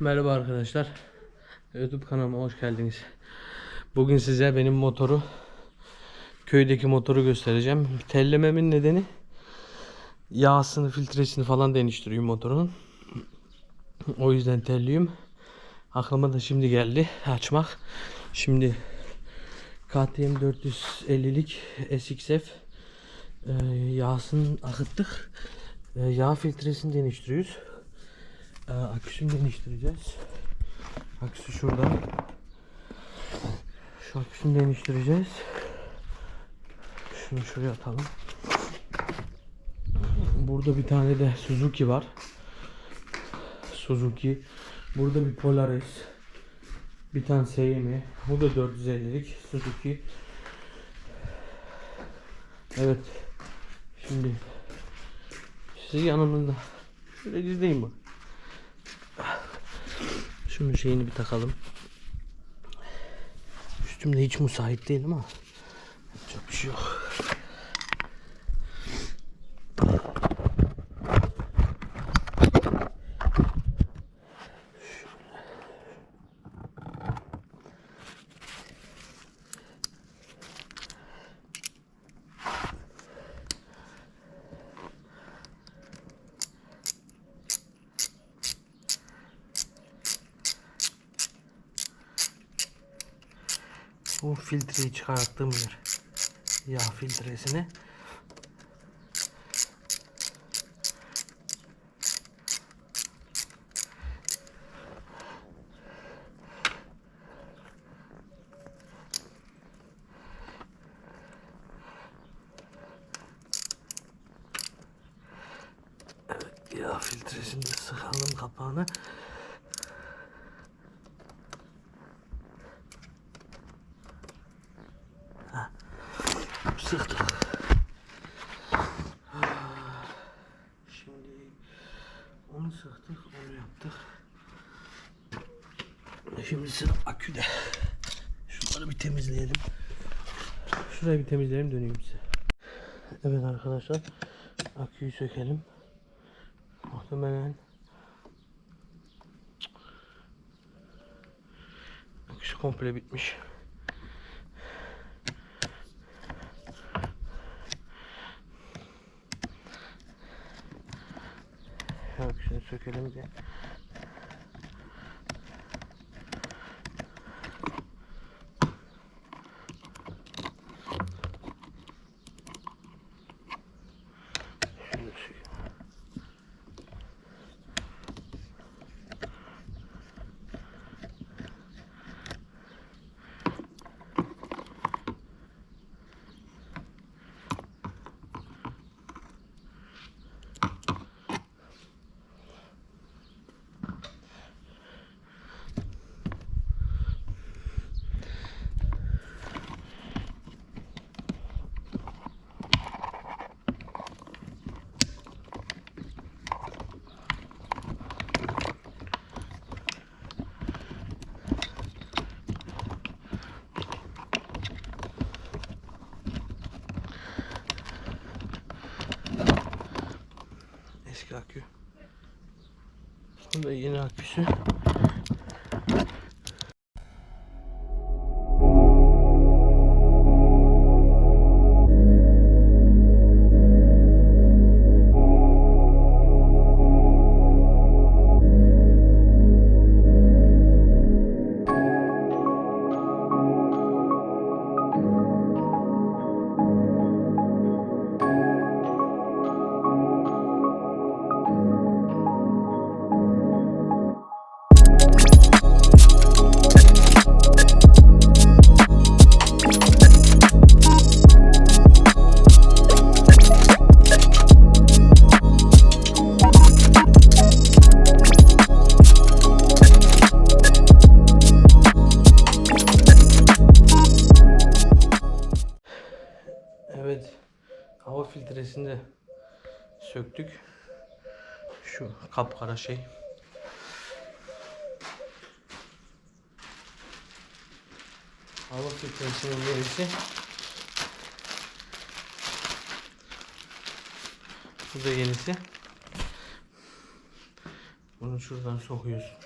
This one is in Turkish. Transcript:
Merhaba arkadaşlar. YouTube kanalıma hoş geldiniz. Bugün size benim motoru köydeki motoru göstereceğim. Tellememin nedeni yağsını, filtresini falan değiştiriyorum motorun. O yüzden terliyorum. Aklıma da şimdi geldi açmak. Şimdi KTM 450'lik SXF e, yağsını akıttık. E, yağ filtresini değiştiriyoruz. Ee, aküsünü değiştireceğiz. Aküsü şurada. Şu aküsünü değiştireceğiz. Şunu şuraya atalım. Burada bir tane de Suzuki var. Suzuki. Burada bir Polaris. Bir tane SYM. Bu da 450'lik Suzuki. Evet. Şimdi sizi yanımızda. Şöyle izleyin bak. Şunun şeyini bir takalım. Üstümde hiç müsait değil ama yapacak bir şey yok. Bu filtreyi çıkarttığım yer. Yağ filtresini. Yağ filtresini sıkalım kapağını. Şimdi sıra aküde. Şunları bir temizleyelim. Şurayı bir temizleyelim döneyim size. Evet arkadaşlar. Aküyü sökelim. Muhtemelen Aküsü komple bitmiş. Aküsünü sökelim diye. Şunu sökelim. Eski akü. Bu da yeni aküsü. Filtresini de söktük. Şu kapkara şey. Hava filtresinin yenisi. Bu da yenisi. Bunu şuradan sokuyorsun.